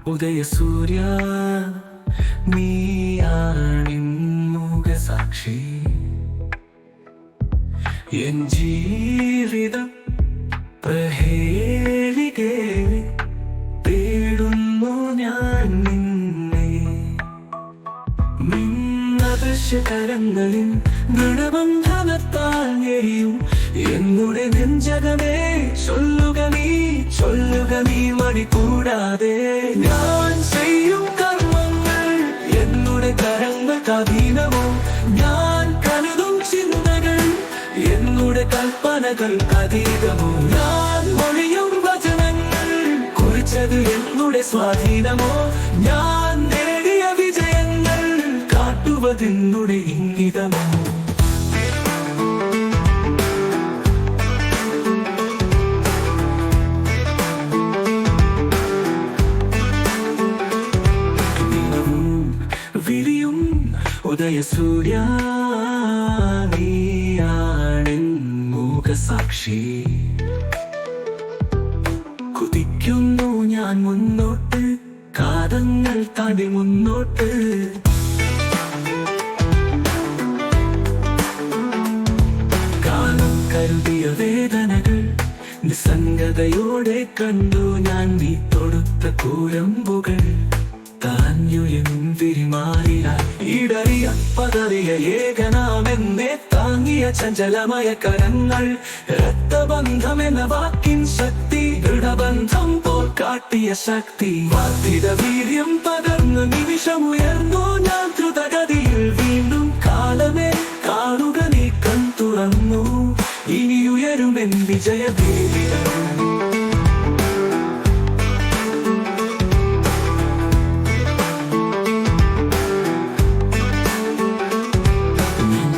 വിരിയും ഉദയസൂര്യ നീയാണിമുഖസാക്ഷി എൻ ജീവിത പ്രഹേളികേ തേടുന്നു ഞാൻ നിന്നെ. നിന്നദൃശ്യകരങ്ങളിൽ ദൃഢബന്ധനത്താൽ എരിയും എന്നുടെ നെഞ്ചകമേ ചൊല്ലുക നീ ചൊല്ലുക നീ മടി കൂടാതെ. ഞാൻ ചെയ്യും കർമ്മങ്ങൾ എന്നുടെ കരങ്ങൾക്ക് അധീനമോ ഞാൻ കരുതും ചിന്തകൾ എന്നുടെ കൽപ്പനകൾ അതീതമോ? ഞാൻ മൊഴിയും വചനങ്ങൾ കുറിച്ചത് എന്നുടെ സ്വാധീനമോ? ഞാൻ കാട്ടുവതെന്നുടെ ഇംഗിതം വിരിയും കുതിക്കുന്നു ഞാൻ മുന്നോട്ട് കാതങ്ങൾ താണ്ടി മുന്നോട്ട്. നിസ്സംഗതയോടെ കണ്ടു ഞാൻ നീ തൊടുത്ത കൂരമ്പുകൾ. താഞ്ഞുയെന്തിരിമാറിയ ഇടറിയ പതറിയ താങ്ങിയ ചഞ്ചലമയ കരങ്ങൾ. രക്തബന്ധമെന്ന വാക്കിൻ ശക്തി ദൃഢബന്ധം പോൽ കാട്ടിയ ശക്തി. വർദ്ധിത വീര്യം പകർന്ന് നിമിഷമുയർന്നു ഞാൻ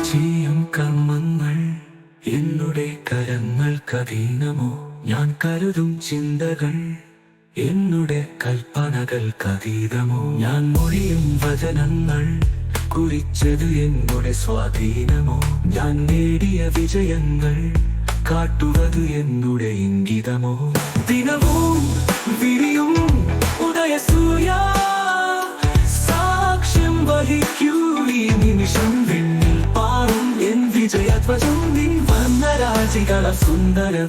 ചെയ്യും കർമ്മങ്ങൾ എന്നുടെ കരങ്ങൾക്കധീനമോ ഞാൻ കരുതും ചിന്തകൾ എന്നുടെ കൽപ്പനകൾക്കതീതമോ ഞാൻ മൊഴിയും വചനങ്ങൾ കുറിച്ചത് എന്നുടെ സ്വാധീനമോ? ഞാൻ നേടിയ വിജയങ്ങൾ കാട്ടുവത് എന്നുടെ ഇംഗിതമോ? ദിനവും വിരിയും ഉദയസൂയ സാക്ഷ്യം വഹിക്കൂ ഈ നിമിഷം. വിണ്ണിൽ പാറും എൻ വിജയധ്വജം. നിൻ രാജികള സുന്ദര